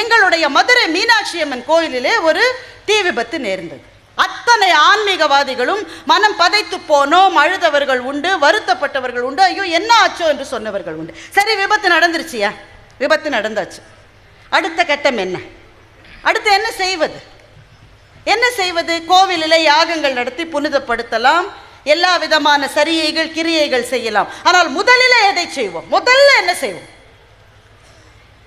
எங்களுடைய மதுரை மீனாட்சி அம்மன் கோயிலிலே ஒரு தீ விபத்து நேர்ந்தது. அத்தனை ஆன்மீகவாதிகளும் மனம் பதைத்து போனோம் அழுதவர்கள் உண்டு வருத்தப்பட்டவர்கள் உண்டு ஐயோ என்ன ஆச்சோ என்று சொன்னவர்கள் உண்டு. சரி விபத்து நடந்துருச்சியா? விபத்து நடந்தாச்சு. அடுத்த கட்டம் என்ன? அடுத்து என்ன செய்வது? என்ன செய்வது? கோவிலில் யாகங்கள் நடத்தி புனிதப்படுத்தலாம். எல்லா விதமான சரியைகள் கிரியைகள் செய்யலாம். ஆனால் முதலில் எதை செய்வோம்? முதல்ல என்ன செய்வோம்?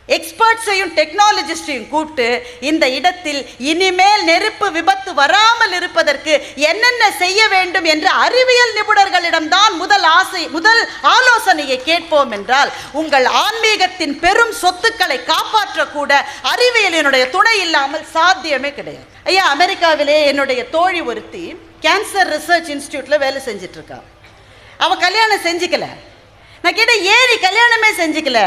எக்ஸ்பர்ட்ஸையும் டெக்னாலஜிஸ்டையும் கூப்பிட்டு இந்த இடத்தில் இனிமேல் நெருப்பு விபத்து வராமல் இருப்பதற்கு என்னென்ன செய்ய வேண்டும் என்று அறிவியல் நிபுணர்களிடம்தான் முதல் ஆசை முதல் ஆலோசனையை கேட்போம் என்றால் உங்கள் ஆன்மீகத்தின் பெரும் சொத்துக்களை காப்பாற்றக்கூட அறிவியலினுடைய துணை இல்லாமல் சாத்தியமே கிடையாது. ஐயா அமெரிக்காவிலே என்னுடைய தோழி ஒருத்தி கேன்சர் ரிசர்ச் இன்ஸ்டியூட்டில் வேலை செஞ்சிட்ருக்கா அவள் கல்யாணம் செஞ்சுக்கல. நான் கேட்டேன் ஏன் நீ கல்யாணமே செஞ்சுக்கல?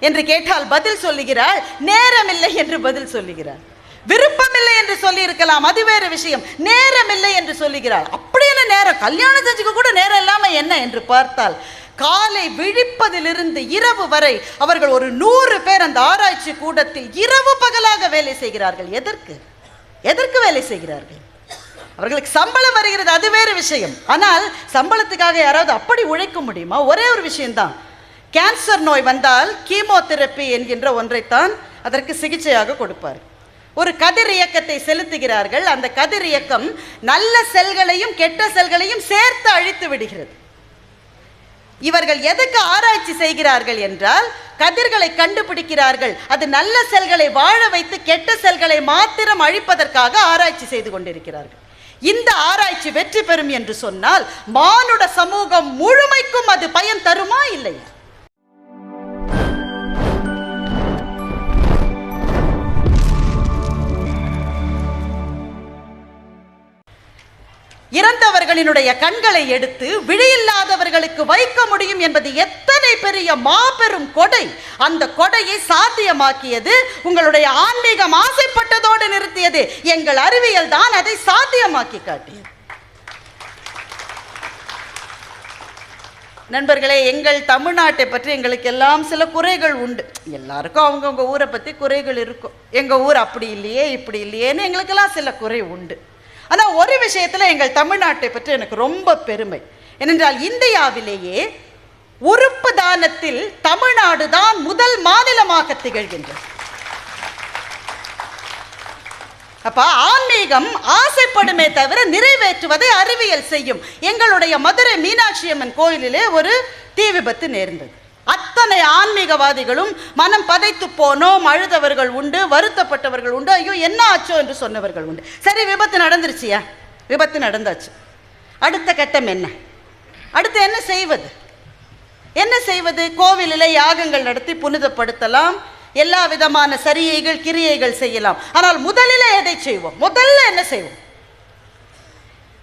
என்று கேட்டால் பதில் சொல்லுகிறாள். நேரமில்லை என்று பதில் சொல்லுகிறாள். விருப்பமில்லை என்று சொல்லி இருக்கலாம் அது வேறு விஷயம். நேரமில்லை என்று சொல்லுகிறாள். அப்படி என்ன நேரம்? கல்யாணம் செஞ்சுக்க கூட நேரம் இல்லாம என்ன என்று பார்த்தால் காலை விழிப்பதிலிருந்து இரவு வரை அவர்கள் ஒரு நூறு பேர் அந்த ஆராய்ச்சி கூடத்தில் இரவு பகலாக வேலை செய்கிறார்கள். எதற்கு? எதற்கு வேலை செய்கிறார்கள்? அவர்களுக்கு சம்பளம் வருகிறது. அது வேறு விஷயம். ஆனால் சம்பளத்துக்காக யாராவது அப்படி உழைக்க முடியுமா? ஒரே ஒரு விஷயம்தான். கேன்சர் நோய் வந்தால் கீமோதெரப்பி என்கின்ற ஒன்றைத்தான் அதற்கு சிகிச்சையாக கொடுப்பார். ஒரு கதிர் இயக்கத்தை செலுத்துகிறார்கள். அந்த கதிர் இயக்கம் நல்ல செல்களையும் கெட்ட செல்களையும் சேர்த்து அழித்து விடுகிறது. இவர்கள் எதுக்கு ஆராய்ச்சி செய்கிறார்கள் என்றால் கதிர்களை கண்டுபிடிக்கிறார்கள். அது நல்ல செல்களை வாழ வைத்து கெட்ட செல்களை மாத்திரம் அழிப்பதற்காக ஆராய்ச்சி செய்து கொண்டிருக்கிறார்கள். இந்த ஆராய்ச்சி வெற்றி பெறும் என்று சொன்னால் மானுட சமூகம் முழுமைக்கும் அது பயன் தருமா இல்லையா? இறந்தவர்களினுடைய கண்களை எடுத்து விழியில்லாதவர்களுக்கு வைக்க முடியும் என்பது எத்தனை பெரிய மாபெரும் கொடை. அந்த கொடையை சாத்தியமாக்கியது உங்களுடைய ஆன்மீகம் ஆசைப்பட்டதோடு நிறுத்தியது எங்கள் அறிவியல் தான் அதை சாத்தியமாக்கி காட்டியது. நண்பர்களே எங்கள் தமிழ்நாட்டை பற்றி எங்களுக்கு எல்லாம் சில குறைகள் உண்டு. எல்லாருக்கும் அவங்கவுங்க ஊரை பற்றி குறைகள் இருக்கும். எங்கள் ஊர் அப்படி இல்லையே இப்படி இல்லையேன்னு எங்களுக்கெல்லாம் சில குறை உண்டு. ஆனால் ஒரு விஷயத்தில் எங்கள் தமிழ்நாட்டை பற்றி எனக்கு ரொம்ப பெருமை. ஏனென்றால் இந்தியாவிலேயே உறுப்பு தானத்தில் தமிழ்நாடு தான் முதல் மாநிலமாக திகழ்கின்றது. அப்ப ஆன்மீகம் ஆசைப்படுமே தவிர நிறைவேற்றுவதை அறிவியல் செய்யும் எங்களுடைய மதுரை மீனாட்சி அம்மன் கோயிலிலே ஒரு தீ விபத்து நேர்ந்தது. அத்தனை ஆன்மீகவாதிகளும் மனம் பதைத்து போனோம் அழுதவர்கள் உண்டு வருத்தப்பட்டவர்கள் உண்டு. ஐயோ என்ன ஆச்சோ என்று சொன்னவர்கள் உண்டு. சரி விபத்து நடந்துருச்சியா? விபத்து நடந்தாச்சு. அடுத்த கட்டம் என்ன? அடுத்து என்ன செய்வது? என்ன செய்வது? கோவிலில் யாகங்கள் நடத்தி புனிதப்படுத்தலாம். எல்லா விதமான சரியைகள் கிரியைகள் செய்யலாம். ஆனால் முதலில் எதை செய்வோம்? முதல்ல என்ன செய்வோம்?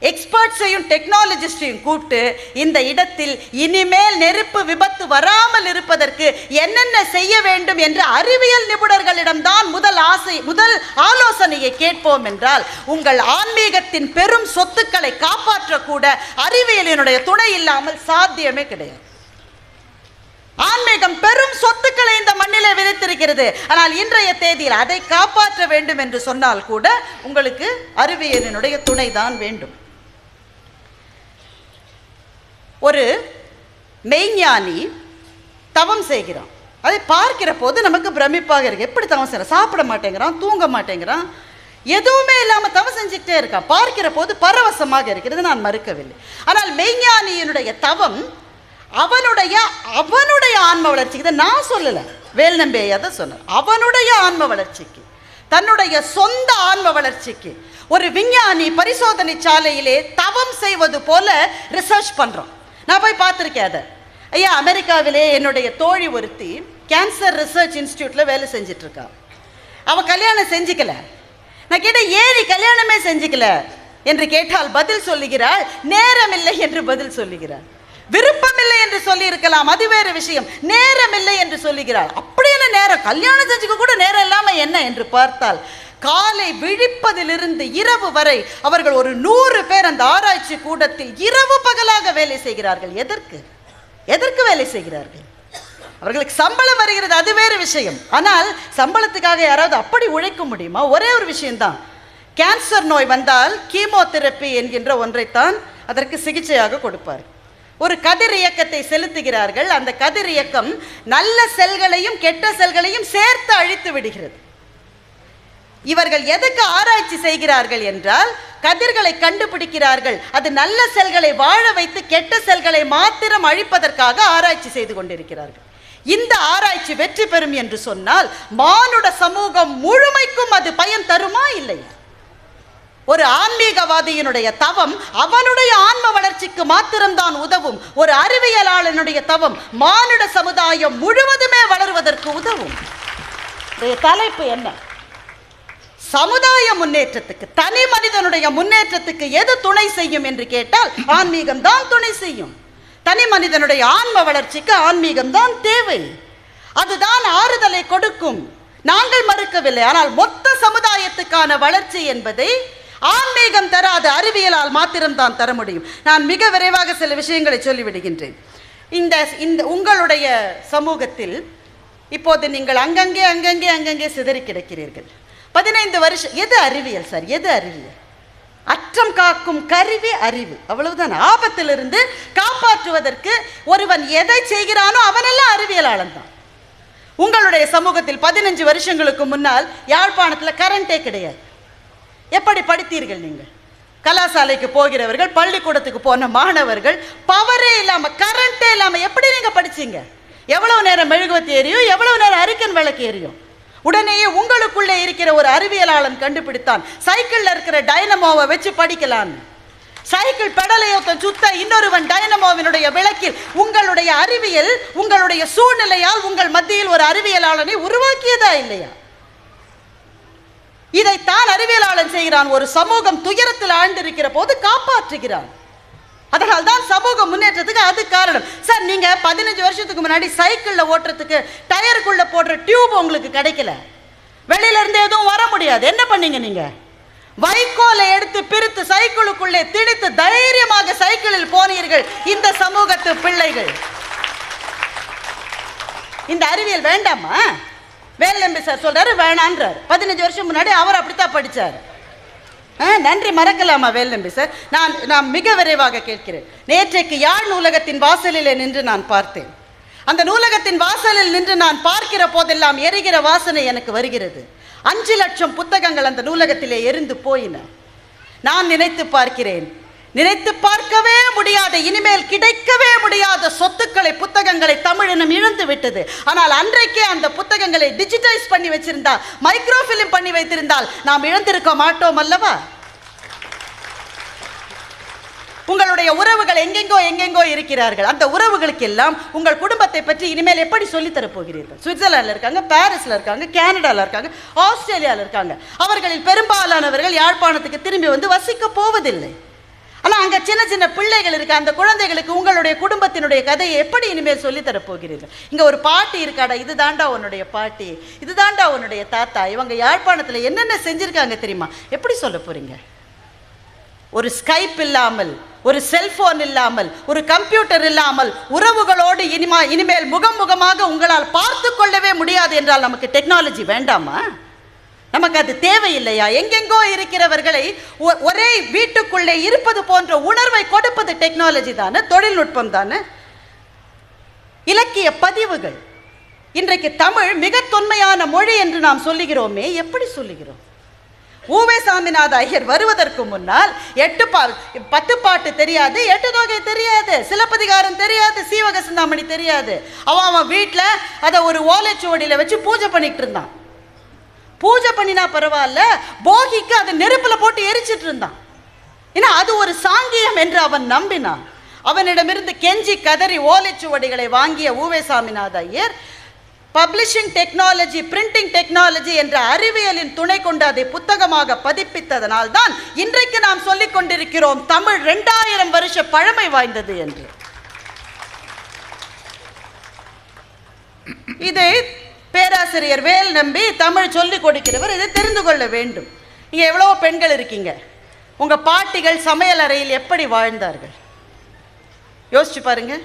எக்ஸ்பர்ட்ஸையும் டெக்னாலஜிஸ்டையும் கூப்பிட்டு இந்த இடத்தில் இனிமேல் நெருப்பு விபத்து வராமல் இருப்பதற்கு என்னென்ன செய்ய வேண்டும் என்று அறிவியல் நிபுணர்களிடம்தான் முதல் ஆசை முதல் ஆலோசனையை கேட்போம் என்றால் உங்கள் ஆன்மீகத்தின் பெரும் சொத்துக்களை காப்பாற்றக்கூட அறிவியலினுடைய துணை இல்லாமல் சாத்தியமே கிடையாது. ஆன்மீகம் பெரும் சொத்துக்களை இந்த மண்ணிலே விதைத்திருக்கிறது. ஆனால் இன்றைய தேதியில் அதை காப்பாற்ற வேண்டும் என்று சொன்னால் கூட உங்களுக்கு அறிவியலினுடைய துணை தான் வேண்டும். ஒரு மெய்ஞானி தவம் செய்கிறான். அதை பார்க்கிற போது நமக்கு பிரமிப்பாக இருக்குது எப்படி தவம் செய்கிறான் சாப்பிட மாட்டேங்கிறான் தூங்க மாட்டேங்கிறான் எதுவுமே இல்லாமல் தவம் செஞ்சுக்கிட்டே இருக்கான். பார்க்கிற போது பரவசமாக இருக்கிறது நான் மறுக்கவில்லை. ஆனால் மெய்ஞானியினுடைய தவம் அவனுடைய அவனுடைய ஆன்ம வளர்ச்சிக்கு இதை நான் சொல்லலை. வேல்நம்பியாக தான் சொன்னார். அவனுடைய ஆன்ம வளர்ச்சிக்கு தன்னுடைய சொந்த ஆன்ம வளர்ச்சிக்கு ஒரு விஞ்ஞானி பரிசோதனை சாலையிலே தவம் செய்வது போல ரிசர்ச் பண்ணுறான் நான் போய் பார்த்துருக்கேன் அதை. ஐயா அமெரிக்காவிலே என்னுடைய தோழி ஒருத்தி கேன்சர் ரிசர்ச் இன்ஸ்டியூட்டில் வேலை செஞ்சிட்ருக்கா. அவள் கல்யாணம் செஞ்சுக்கல. நான் கேட்டேன் ஏன் நீ கல்யாணமே செஞ்சுக்கல? என்று கேட்டால் பதில் சொல்லுகிறாள் நேரமில்லை என்று பதில் சொல்லுகிறாள். விருப்பமில்லை என்று சொல்லி இருக்கலாம் அது வேறு விஷயம். நேரமில்லை என்று சொல்லுகிறாள். அப்படி என்ன நேரம்? கல்யாணம் செஞ்சுக்க கூட நேரம் இல்லாமல் என்ன? என்று பார்த்தால் காலை விழிப்பதிலிருந்து இரவு வரை அவர்கள் ஒரு நூறு பேர் அந்த ஆராய்ச்சி கூடத்தில் இரவு பகலாக வேலை செய்கிறார்கள். எதற்கு? எதற்கு வேலை செய்கிறார்கள்? அவர்களுக்கு சம்பளம் வருகிறது அது வேறு விஷயம். ஆனால் சம்பளத்துக்காக யாராவது அப்படி உழைக்க முடியுமா? ஒரே ஒரு விஷயம்தான். கேன்சர் நோய் வந்தால் கீமோதெரப்பி என்கின்ற ஒன்றைத்தான் அதற்கு சிகிச்சையாக கொடுப்பார். ஒரு கதிர் இயக்கத்தை செலுத்துகிறார்கள். அந்த கதிர் இயக்கம் நல்ல செல்களையும் கெட்ட செல்களையும் சேர்த்து அழித்து விடுகிறது. இவர்கள் எதுக்கு ஆராய்ச்சி செய்கிறார்கள் என்றால் கதிர்களை கண்டுபிடிக்கிறார்கள். அது நல்ல செல்களை வாழ வைத்து கெட்ட செல்களை மாத்திரம் அழிப்பதற்காக ஆராய்ச்சி செய்து கொண்டிருக்கிறார்கள். இந்த ஆராய்ச்சி வெற்றி பெறும் என்று சொன்னால் மானுட சமூகம் முழுமைக்கும் அது பயன் தருமா இல்லையா? ஒரு ஆன்மீகவாதியினுடைய தவம் அவனுடைய ஆன்ம வளர்ச்சிக்கு மாத்திரம்தான் உதவும். ஒரு அறிவியலாளனுடைய தவம் மானுட சமுதாயம் முழுவதுமே வளர்வதற்கு உதவும். தலைப்பு என்ன? சமுதாய முன்னேற்றத்துக்கு தனி மனிதனுடைய முன்னேற்றத்துக்கு எது துணை செய்யும் என்று கேட்டால் ஆன்மீகம் தான் துணை செய்யும். தனி மனிதனுடைய ஆன்ம வளர்ச்சிக்கு ஆன்மீகம் தான் தேவை. அதுதான் ஆறுதலை கொடுக்கும். நாங்கள் மறுக்கவில்லை. ஆனால் மொத்த சமுதாயத்துக்கான வளர்ச்சி என்பதை ஆன்மீகம் தராத அறிவியலால் மாத்திரம்தான் தர முடியும். நான் மிக விரைவாக சில விஷயங்களை சொல்லிவிடுகின்றேன். இந்த இந்த உங்களுடைய சமூகத்தில் இப்போது நீங்கள் அங்கங்கே அங்கங்கே அங்கங்கே சிதறி கிடக்கிறீர்கள். பதினைந்து வருஷம். எது அறிவியல் சார்? எது அறிவியல்? அற்றம் காக்கும் கருவி அறிவு. அவ்வளவுதான். ஆபத்திலிருந்து காப்பாற்றுவதற்கு ஒருவன் எதை செய்கிறானோ அவனெல்லாம் அறிவியலாளன் தான். உங்களுடைய சமூகத்தில் பதினஞ்சு வருஷங்களுக்கு முன்னால் யாழ்ப்பாணத்தில் கரண்டே கிடையாது. எப்படி படித்தீர்கள் நீங்கள்? கலாசாலைக்கு போகிறவர்கள் பள்ளிக்கூடத்துக்கு போன மாணவர்கள் பவரே இல்லாமல் கரண்டே இல்லாமல் எப்படி நீங்கள் படிச்சீங்க? எவ்வளவு நேரம் மெழுகுவத்தி எரியும் எவ்வளவு நேரம் அரிக்கன் விளக்கு எரியும் உடனேயே உங்களுக்குள்ளே இருக்கிற ஒரு அறிவியலாளன் கண்டுபிடித்தான். சைக்கிளில் இருக்கிற டைனமோவை வச்சு படிக்கலாம் சைக்கிள் பெடலையொத்த சுத்த இன்னொருவன் டைனமோவினுடைய விளக்கில் உங்களுடைய அறிவியல் உங்களுடைய சூழ்நிலையால் உங்கள் மத்தியில் ஒரு அறிவியலாளனை உருவாக்கியதா இல்லையா? இதைத்தான் அறிவியலாளன் செய்கிறான். ஒரு சமூகம் துயரத்தில் ஆழ்ந்திருக்கிற போது காப்பாற்றுகிறான். அதனால் தான் சமூக முன்னேற்றத்துக்கு அது காரணம். சார் நீங்க பதினஞ்சு வருஷத்துக்கு முன்னாடி சைக்கிளில் ஓட்டுறதுக்கு டயருக்குள்ள போடுற டியூப் உங்களுக்கு கிடைக்கல. வெளியில இருந்து எதுவும் வர முடியாது. என்ன பண்ணீங்க நீங்க? வைக்கோலை எடுத்து பிரித்து சைக்கிளுக்குள்ளே திணித்து தைரியமாக சைக்கிளில் போனீர்கள். இந்த சமூகத்து பிள்ளைகள். இந்த அறிவியல் வேண்டாமா? வேலம்பி சார் சொல்றாரு வேணான்றார். பதினஞ்சு வருஷம் முன்னாடி அவர் அப்படித்தான் படிச்சார். ஆ, நன்றி மறக்கலாமா வேல்நம்பி சார் நான் நான் மிக விரைவாக கேட்கிறேன். நேற்றைக்கு யாழ் நூலகத்தின் வாசலிலே நின்று நான் பார்த்தேன். அந்த நூலகத்தின் வாசலில் நின்று நான் பார்க்கிற போதெல்லாம் எரிகிற வாசனை எனக்கு வருகிறது. அஞ்சு லட்சம் புத்தகங்கள் அந்த நூலகத்திலே எரிந்து போயின. நான் நினைத்து பார்க்கிறேன் நினைத்து பார்க்கவே முடியாத இனிமேல் கிடைக்கவே முடியாத சொத்துக்களை புத்தகங்களை தமிழினம் இழந்து விட்டது. ஆனால் அன்றைக்கே அந்த புத்தகங்களை டிஜிட்டைஸ் பண்ணி வச்சிருந்தால் மைக்ரோ ஃபிலிம் பண்ணி வைத்திருந்தால் நாம் இழந்திருக்க மாட்டோம் அல்லவா? உங்களுடைய உறவுகள் எங்கெங்கோ எங்கெங்கோ இருக்கிறார்கள். அந்த உறவுகளுக்கு எல்லாம் உங்கள் குடும்பத்தை பற்றி இனிமேல் எப்படி சொல்லித்தர போகிறீர்கள்? சுவிட்சர்லாந்தில் இருக்காங்க பாரிஸில் இருக்காங்க கனடால இருக்காங்க ஆஸ்திரேலியாவில் இருக்காங்க. அவர்களில் பெரும்பாலானவர்கள் யாழ்ப்பாணத்துக்கு திரும்பி வந்து வசிக்க போவதில்லை. ஆனால் அங்கே சின்ன சின்ன பிள்ளைகள் இருக்கு. அந்த குழந்தைகளுக்கு உங்களுடைய குடும்பத்தினுடைய கதையை எப்படி இனிமேல் சொல்லித் தரப் போகிறீர்கள் இங்கே ஒரு பாட்டி இருக்காடா இது தாண்டா உன்னுடைய பாட்டி இது தாண்டா உன்னுடைய தாத்தா இவங்க யாழ்ப்பாணத்தில் என்னென்ன செஞ்சுருக்காங்க தெரியுமா? எப்படி சொல்ல போகிறீங்க ஒரு ஸ்கைப் இல்லாமல் ஒரு செல்போன் இல்லாமல் ஒரு கம்ப்யூட்டர் இல்லாமல் உறவுகளோடு இனிமா இனிமேல் முகம் முகமாக உங்களால் பார்த்து கொள்ளவே முடியாது என்றால் நமக்கு டெக்னாலஜி வேண்டாமா? நமக்கு அது தேவையில்லையா? எங்கெங்கோ இருக்கிறவர்களை ஒ- ஒரே வீட்டுக்குள்ளே இருப்பது போன்ற உணர்வை கொடுப்பது டெக்னாலஜி தானே? தொழில்நுட்பம் தானே? இலக்கிய பதிவுகள். இன்றைக்கு தமிழ் மிக தொன்மையான மொழி என்று நாம் சொல்லுகிறோமே எப்படி சொல்லுகிறோம்? ஊவே சாமிநாத ஐயர் வருவதற்கு முன்னால் எட்டு பா பத்து பாட்டு தெரியாது எட்டு தொகை தெரியாது சிலப்பதிகாரம் தெரியாது சீவக சிந்தாமணி தெரியாது. அவன் அவன் வீட்டில் அதை ஒரு ஓலைச்சுவடியில் வச்சு பூஜை பண்ணிட்டு இருந்தான். பூஜை பண்ணினா பரவாயில்ல போகிக்கு அதை நெருப்பில் போட்டு எரிச்சிட்டு இருந்தான். ஏன்னா அது ஒரு சாங்கியம் என்று அவன் நம்பினான். அவனிடமிருந்து கெஞ்சி கதறி ஓலைச்சுவடிகளை வாங்கிய U Ve Swaminatha Iyer publishing technology printing technology என்ற அறிவியலின் துணை கொண்டு அதை புத்தகமாக பதிப்பித்ததனால் தான் இன்றைக்கு நாம் சொல்லிக் கொண்டிருக்கிறோம் தமிழ் ரெண்டாயிரம் வருஷ பழமை வாய்ந்தது என்று. இதை பேராசிரியர் வேல் நம்பி தமிழ் சொல்லிக் கொடுக்கிறவர் இதை தெரிந்து கொள்ள வேண்டும். இங்கே எவ்வளோ பெண்கள் இருக்கீங்க. உங்கள் பாட்டிகள் சமையல் அறையில் எப்படி வாழ்ந்தார்கள்? யோசிச்சு பாருங்க.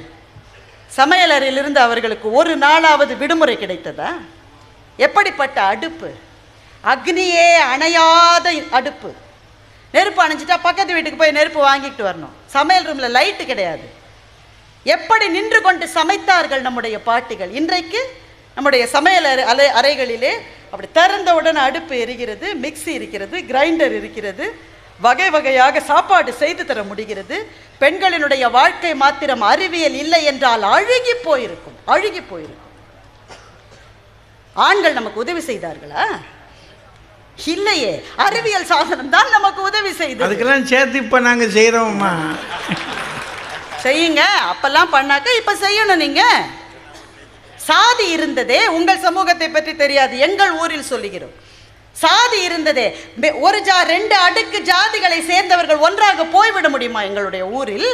சமையலறையிலிருந்து அவர்களுக்கு ஒரு நாளாவது விடுமுறை கிடைத்ததா? எப்படிப்பட்ட அடுப்பு? அக்னியே அணையாத அடுப்பு. நெருப்பு அணைஞ்சிட்டா பக்கத்து வீட்டுக்கு போய் நெருப்பு வாங்கிட்டு வரணும். சமையல் ரூமில் லைட்டு கிடையாது. எப்படி நின்று கொண்டு சமைத்தார்கள் நம்முடைய பாட்டிகள்? இன்றைக்கு நம்முடைய சமையல் அறை அலை அறைகளிலே அப்படி திறந்தவுடன் அடுப்பு எரிகிறது மிக்ஸி இருக்கிறது கிரைண்டர் இருக்கிறது வகை வகையாக சாப்பாடு செய்து தர முடிகிறது. பெண்களினுடைய வாழ்க்கை மாத்திரம் அறிவியல் இல்லை என்றால் அழுகி போயிருக்கும் அழுகி போயிருக்கும். ஆண்கள் நமக்கு உதவி செய்தார்களா? இல்லையே அறிவியல் சாதனம் தான் நமக்கு உதவி செய்தது. அதுக்கெல்லாம் சேர்த்து இப்போ நாங்கள் செய்கிறோம்மா செய்யுங்க அப்பெல்லாம் பண்ணாக்க இப்ப செய்யணும் நீங்க. சாதி இருந்ததே உங்கள் சமூகத்தை பற்றி தெரியாது எங்கள் ஊரில் சொல்லுகிறோம். சாதி இருந்ததே ஒரு ஜா ரெண்டு அடுக்கு ஜாதிகளை சேர்ந்தவர்கள் ஒன்றாக போய்விட முடியுமா எங்களுடைய ஊரில்?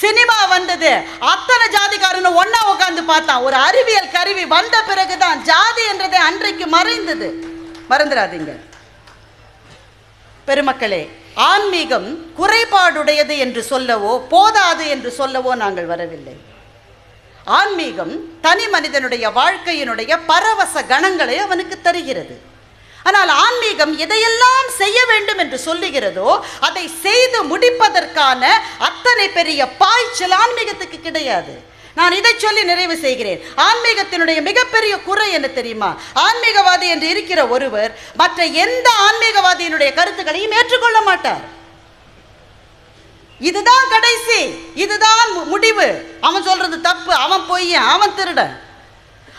சினிமா வந்தது அத்தனை ஜாதிக்காரனும் ஒன்னா உட்காந்து பார்த்தான். ஒரு அறிவியல் கருவி வந்த பிறகுதான் ஜாதி என்றதே அன்றைக்கு மறைந்தது. மறந்துடாதீங்க. பெருமக்களே ஆன்மீகம் குறைபாடுடையது என்று சொல்லவோ போதாது என்று சொல்லவோ நாங்கள் வரவில்லை. ஆன்மீகம் தனி மனிதனுடைய வாழ்க்கையினுடைய பரவச கணங்களை அவனுக்கு தருகிறது. ஆனால் ஆன்மீகம் எதையெல்லாம் செய்ய வேண்டும் என்று சொல்லுகிறதோ அதை செய்து முடிப்பதற்கான அத்தனை பெரிய பாய்ச்சல் ஆன்மீகத்துக்கு கிடையாது. நான் இதை சொல்லி நிறைவு செய்கிறேன். ஆன்மீகத்தினுடைய மிகப்பெரிய குறை என்ன தெரியுமா? ஆன்மீகவாதி என்று இருக்கிற ஒருவர் மற்ற எந்த ஆன்மீகவாதியினுடைய கருத்துக்களையும் ஏற்றுக்கொள்ள மாட்டார். இதுதான் கடைசி இதுதான் முடிவு. அவன் சொல்றது தப்பு அவன் பொய் அவன் திருடன்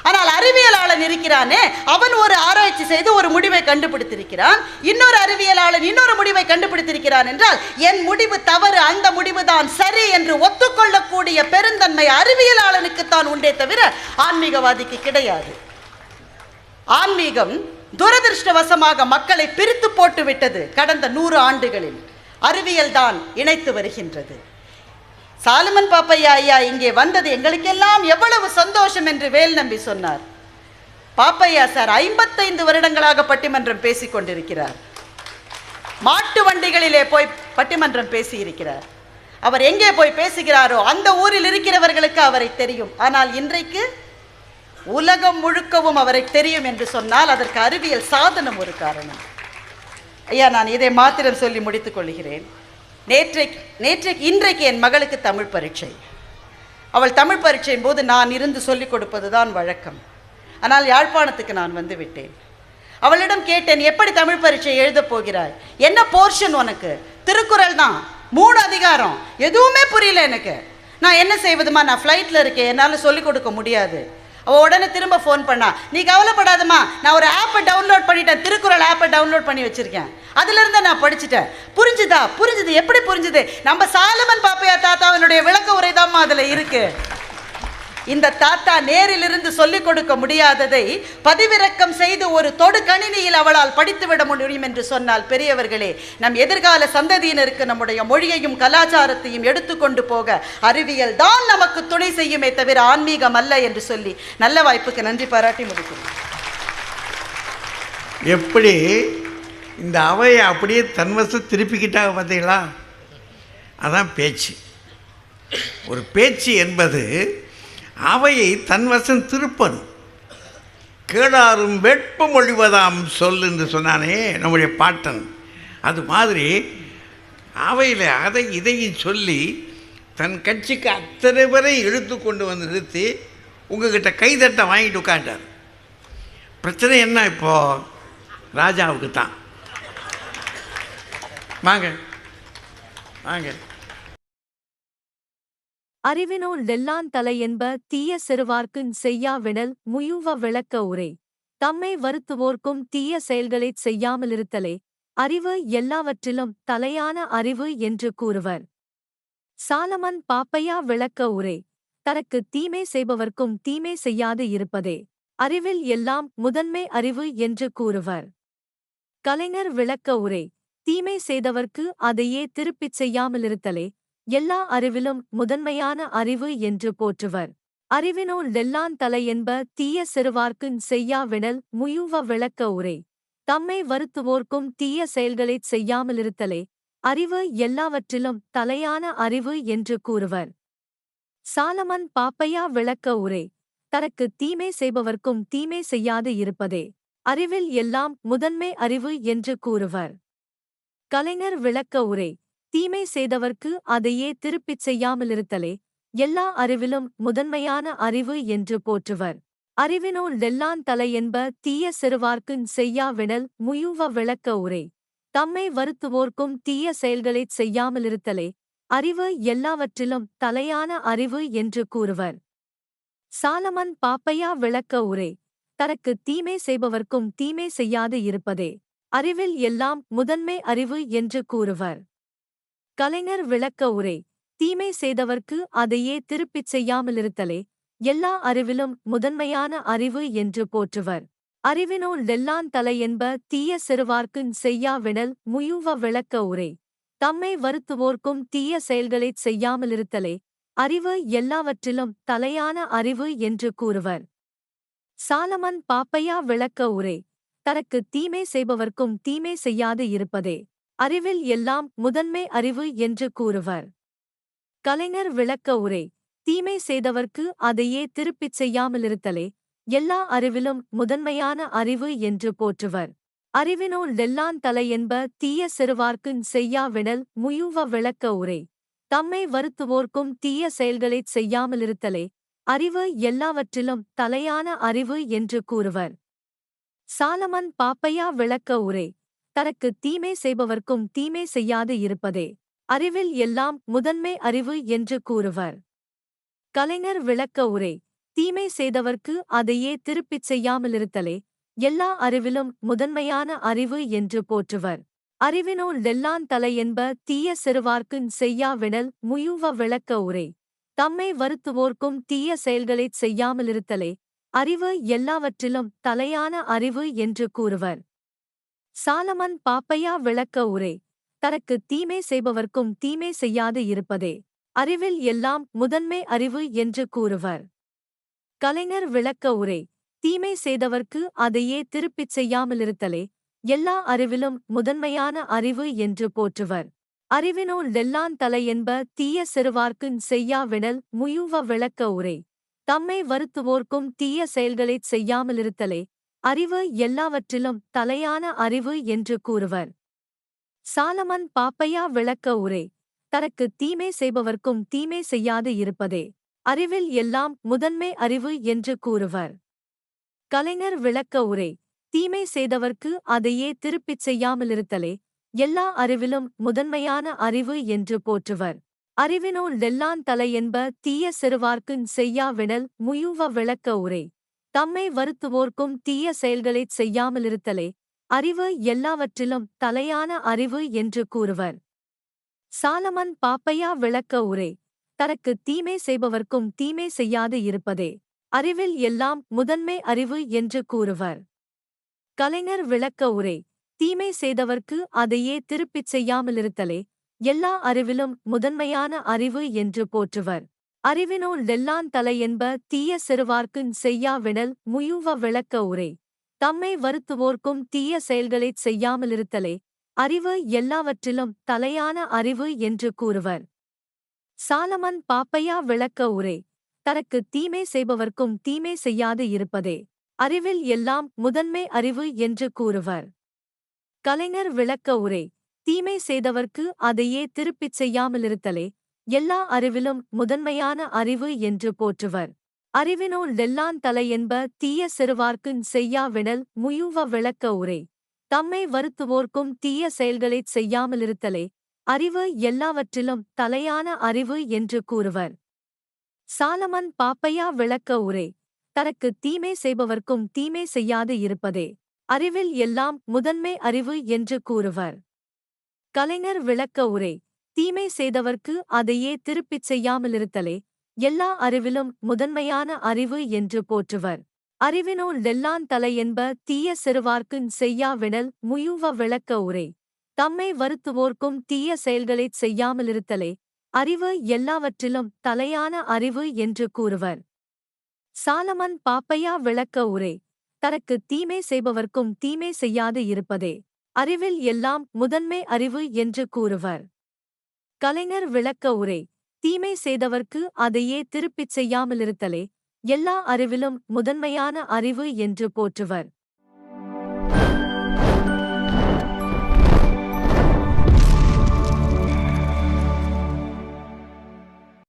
ஆனால் அறிவியலாளன் இருக்கிறானே அவன் ஒரு ஆராய்ச்சி செய்து ஒரு முடிவை கண்டுபிடித்திருக்கிறான். இன்னொரு அறிவியலாளன் இன்னொரு முடிவை கண்டுபிடித்திருக்கிறான் என்றால் என் முடிவு தவறு அந்த முடிவு தான் சரி என்று ஒத்துக்கொள்ளக்கூடிய பெருந்தன்மை அறிவியலாளனுக்குத்தான் உண்டே தவிர ஆன்மீகவாதிக்கு கிடையாது. ஆன்மீகம் துரதிருஷ்டவசமாக மக்களை பிரித்து போட்டு விட்டது கடந்த நூறு ஆண்டுகளில். அறிவியல் தான் இணைத்து வருகின்றது. சாலமன் பாப்பையா ஐயா இங்கே வந்தது எங்களுக்கெல்லாம் எவ்வளவு சந்தோஷம் என்று வேல் நம்பி சொன்னார். பாப்பையா சார் ஐம்பத்தைந்து வருடங்களாக பட்டிமன்றம் பேசிக் கொண்டிருக்கிறார். மாட்டு வண்டிகளிலே போய் பட்டிமன்றம் பேசியிருக்கிறார். அவர் எங்கே போய் பேசுகிறாரோ அந்த ஊரில் இருக்கிறவர்களுக்கு அவரை தெரியும். ஆனால் இன்றைக்கு உலகம் முழுக்கவும் அவரை தெரியும் என்று சொன்னால் அதற்கு அறிவியல் சாதனம் ஒரு காரணம். ஐயா நான் இதை மாத்திரம் சொல்லி முடித்துக் கொள்கிறேன். நேற்றைக்கு நேற்றைக்கு இன்றைக்கு என் மகளுக்கு தமிழ் பரீட்சை. அவள் தமிழ் பரீட்சையின் போது நான் இருந்து சொல்லிக் கொடுப்பது தான் வழக்கம். ஆனால் யாழ்ப்பாணத்துக்கு நான் வந்து விட்டேன். அவளிடம் கேட்டேன் எப்படி தமிழ் பரீட்சை எழுதப் போகிறாய்? என்ன போர்ஷன் உனக்கு? திருக்குறள் தான். மூணு அதிகாரம். எதுவுமே புரியல எனக்கு. நான் என்ன செய்வதுமா? நான் ஃப்ளைட்டில் இருக்கேன். என்னால் சொல்லிக் கொடுக்க முடியாது. அவள் உடனே திரும்ப ஃபோன் பண்ணா. நீ கவலைப்படாதம்மா நான் ஒரு ஆப்பை டவுன்லோட் பண்ணிட்டேன். திருக்குறள் ஆப்பை டவுன்லோட் பண்ணி வச்சிருக்கேன். அதுலேருந்து நான் படிச்சுட்டேன். புரிஞ்சுதா? புரிஞ்சுது. எப்படி புரிஞ்சுது? நம்ம சாலமன் பாப்பையா தாத்தாவினுடைய விளக்க உரைதாம்மா அதில் இருக்கு. இந்த தாத்தா நேரிலிருந்து சொல்லிக் கொடுக்க முடியாததை பதிவிறக்கம் செய்து ஒரு தொடு கணினியில் அவளால் படித்துவிட முடியும் என்று சொன்னால் பெரியவர்களே நம் எதிர்கால சந்ததியினருக்கு நம்முடைய மொழியையும் கலாச்சாரத்தையும் எடுத்துக்கொண்டு போக அறிவியல் தான் நமக்கு துணை செய்யுமே தவிர ஆன்மீகம் அல்ல என்று சொல்லி நல்ல வாய்ப்புக்கு நன்றி பாராட்டி முடிக்கிறேன். எப்படி இந்த அவையை அப்படியே தன்வசம் திருப்பிக்கிட்டாங்க பார்த்தீங்களா? அதான் பேச்சு. ஒரு பேச்சு என்பது அவையை தன்வசம் திருப்பணும் கேடாரும் வெட்பமொழிவதாம் சொல் என்று சொன்னானே நம்முடைய பாட்டன். அது மாதிரி அவையில் அதை இதையும் சொல்லி தன் கட்சிக்கு அத்தனை பேரை இழுத்து கொண்டு வந்து நிறுத்தி உங்ககிட்ட கைதட்டை வாங்கிட்டு உட்காண்டார் பிரச்சனை என்ன இப்போது ராஜாவுக்கு தான். வாங்க. வாங்க. அறிவினோல் லெல்லான் தலை என்ப தீய செய்யா செய்யாவினல் முயுவ விளக்க உரை. தம்மை வருத்துவோர்க்கும் தீய செயல்களைச் செய்யாமலிருத்தலே. அறிவு எல்லாவற்றிலும் தலையான அறிவு என்று கூறுவர். சாலமன் பாப்பையா விளக்க உரை. தனக்கு தீமை செய்பவர்க்கும் தீமை செய்யாது இருப்பதே. அறிவில் எல்லாம் முதன்மை அறிவு என்று கூறுவர். கலைஞர் விளக்க உரை. தீமை செய்தவர்க்கு அதையே திருப்பிச் செய்யாமலிருத்தலே. எல்லா அறிவிலும் முதன்மையான அறிவு என்று போற்றுவர். அறிவினோ லெல்லான் தலையென்ப தீய சிறுவார்க்குஞ் செய்யாவிடல் முயுவ விளக்க உரை. தம்மை வருத்துவோர்க்கும் தீய செயல்களைச் செய்யாமலிருத்தலே. அறிவு எல்லாவற்றிலும் தலையான அறிவு என்று கூறுவர். சாலமன் பாப்பையா விளக்க உரை. தனக்கு தீமை செய்பவர்க்கும் தீமை செய்யாது இருப்பதே. அறிவில் எல்லாம் முதன்மை அறிவு என்று கூறுவர். கலைஞர் விளக்க உரை. தீமை செய்தவர்க்கு அதையே திருப்பிச் செய்யாமலிருத்தலே. எல்லா அறிவிலும் முதன்மையான அறிவு என்று போற்றுவர். அறிவினோல் வெல்லான் தலை என்ப தீய சிறுவார்க்குஞ் செய்யாவிடல் முயுவ விளக்க உரை. தம்மை வருத்துவோர்க்கும் தீய செயல்களைச் செய்யாமலிருத்தலே. அறிவு எல்லாவற்றிலும் தலையான அறிவு என்று கூறுவர். சாலமன் பாப்பையா விளக்க உரை. தனக்கு தீமை செய்பவர்க்கும் தீமை செய்யாது இருப்பதே. அறிவில் எல்லாம் முதன்மை அறிவு என்று கூறுவர். கலைஞர் விளக்க உரை தீமை செய்தவர்க்கு அதையே திருப்பிச் செய்யாமலிருத்தலே எல்லா அறிவிலும் முதன்மையான அறிவு என்று போற்றுவர். அறிவினோல் வெல்லான் தலை என்ப தீய சிறுவார்க்குஞ் செய்யாவிடல் முயுவ விளக்க உரை. தம்மை வருத்துவோர்க்கும் தீய செயல்களைச் செய்யாமலிருத்தலே அறிவு எல்லாவற்றிலும் தலையான அறிவு என்று கூறுவர். சாலமன் பாப்பையா விளக்க உரை தனக்கு தீமை செய்பவர்க்கும் தீமை செய்யாது இருப்பதே. அறிவில் எல்லாம் முதன்மை அறிவு என்று கூறுவர். கலைஞர் விளக்க உரை தீமை செய்தவர்க்கு அதையே திருப்பிச் செய்யாமலிருத்தலே எல்லா அறிவிலும் முதன்மையான அறிவு என்று போற்றுவர். அறிவினோல் வெல்லான் தலை என்ப தீய சிறுவார்க்குஞ் செய்யாவிடல் முயுவ விளக்க உரை தம்மை வருத்துவோர்க்கும் தீய செயல்களைச் செய்யாமலிருத்தலே அறிவு எல்லாவற்றிலும் தலையான அறிவு என்று கூறுவர். சாலமன் பாப்பையா விளக்க உரை தனக்கு தீமை செய்பவர்க்கும் தீமை செய்யாது இருப்பதே. அறிவில் எல்லாம் முதன்மை அறிவு என்று கூறுவர். கலைஞர் விளக்க உரை தீமை செய்தவர்க்கு அதையே திருப்பிச் செய்யாமலிருத்தலே எல்லா அறிவிலும் முதன்மையான அறிவு என்று போற்றுவர். அறிவினோல் லெல்லான் தலை என்ப தீய செய்யா செய்யாவினல் முயுவ விளக்க உரை. தம்மை வருத்துவோர்க்கும் தீய செயல்களைச் செய்யாமலிருத்தலே அறிவு எல்லாவற்றிலும் தலையான அறிவு என்று கூறுவர். சாலமன் பாப்பையா விளக்க உரை. தனக்கு தீமை செய்பவர்க்கும் தீமை செய்யாது இருப்பதே. அறிவில் எல்லாம் முதன்மை அறிவு என்று கூறுவர். கலைஞர் விளக்க உரை. தீமை செய்தவர்க்கு அதையே திருப்பிச் செய்யாமலிருத்தலே. எல்லா அறிவிலும் முதன்மையான அறிவு என்று போற்றுவர். அறிவினோல் லெல்லான் தலை என்ப தீய சிறுவார்க்குஞ் செய்யாவிடல் முயுவ விளக்க உரை. தம்மை வருத்துவோர்க்கும் தீய செயல்களைச் செய்யாமலிருத்தலே. அறிவு எல்லாவற்றிலும் தலையான அறிவு என்று கூறுவர். சாலமன் பாப்பையா விளக்க உரை தனக்கு தீமை செய்பவர்க்கும் தீமை செய்யாது இருப்பதே அறிவில் எல்லாம் முதன்மை அறிவு என்று கூறுவர். கலைஞர் விளக்க உரை தீமை செய்தவர்க்கு அதையே திருப்பிச் செய்யாமலிருத்தலே எல்லா அறிவிலும் முதன்மையான அறிவு என்று போற்றுவர். அறிவினோல் வெல்லான் தலை என்ப தீய சிறுவார்க்குஞ் செய்யாவிடல் முயுவ விளக்க உரை தம்மை வருத்துவோர்க்கும் தீய செயல்களைச் செய்யாமலிருத்தலே. அறிவு எல்லாவற்றிலும் தலையான அறிவு என்று கூறுவர். சாலமன் பாப்பையா விளக்க உரை. தனக்கு தீமை செய்பவர்க்கும் தீமை செய்யாது இருப்பதே. அறிவில் எல்லாம் முதன்மை அறிவு என்று கூறுவர். கலைஞர் விளக்க உரை. தீமை செய்தவர்க்கு அதையே திருப்பிச் செய்யாமலிருத்தலே. எல்லா அறிவிலும் முதன்மையான அறிவு என்று போற்றுவர். அறிவினோல் வெல்லான் தலை என்ப தீய செய்யா செய்யாவினல் முயுவ விளக்க உரை. தம்மை வருத்துவோர்க்கும் தீய செயல்களைச் செய்யாமலிருத்தலே. அறிவு எல்லாவற்றிலும் தலையான அறிவு என்று கூறுவர். சாலமன் பாப்பையா விளக்க உரை. தனக்கு தீமை செய்பவர்க்கும் தீமை செய்யாது இருப்பதே. அறிவில் எல்லாம் முதன்மை அறிவு என்று கூறுவர். கலைஞர் விளக்க உரை. தீமை செய்தவர்க்கு அதையே திருப்பிச் செய்யாமலிருத்தலே. எல்லா அறிவிலும் முதன்மையான அறிவு என்று போற்றுவர். அறிவினோல் வெல்லான் தலை என்ப தீய சிறுவார்க்குன் செய்யாவிடல் முயுவ விளக்க உரை. தம்மை வருத்துவோர்க்கும் தீய செயல்களைச் செய்யாமலிருத்தலே. அறிவு எல்லாவற்றிலும் தலையான அறிவு என்று கூறுவர். சாலமன் பாப்பையா விளக்க உரை. தனக்கு தீமை செய்பவர்க்கும் தீமை செய்யாது இருப்பதே. அறிவில் எல்லாம் முதன்மை அறிவு என்று கூறுவர். கலைஞர் விளக்க உரை. தீமை செய்தவர்க்கு அதையே திருப்பிச் செய்யாமலிருத்தலே. எல்லா அறிவிலும் முதன்மையான அறிவு என்று போற்றுவர். அறிவினோல் லெல்லான் தலை என்ப தீய சிறுவார்க்குஞ் செய்யாவினல் முயுவ விளக்க உரை. தம்மை வருத்துவோர்க்கும் தீய செயல்களைச் செய்யாமலிருத்தலே. அறிவு எல்லாவற்றிலும் தலையான அறிவு என்று கூறுவர். சாலமன் பாப்பையா விளக்க உரை. தனக்கு தீமை செய்பவர்க்கும் தீமை செய்யாது இருப்பதே. அறிவில் எல்லாம் முதன்மை அறிவு என்று கூறுவர். கலைஞர் விளக்க உரை தீமை செய்தவர்க்கு அதையே திருப்பிச் செய்யாமலிருத்தலே எல்லா அறிவிலும் முதன்மையான அறிவு என்று போற்றுவர்.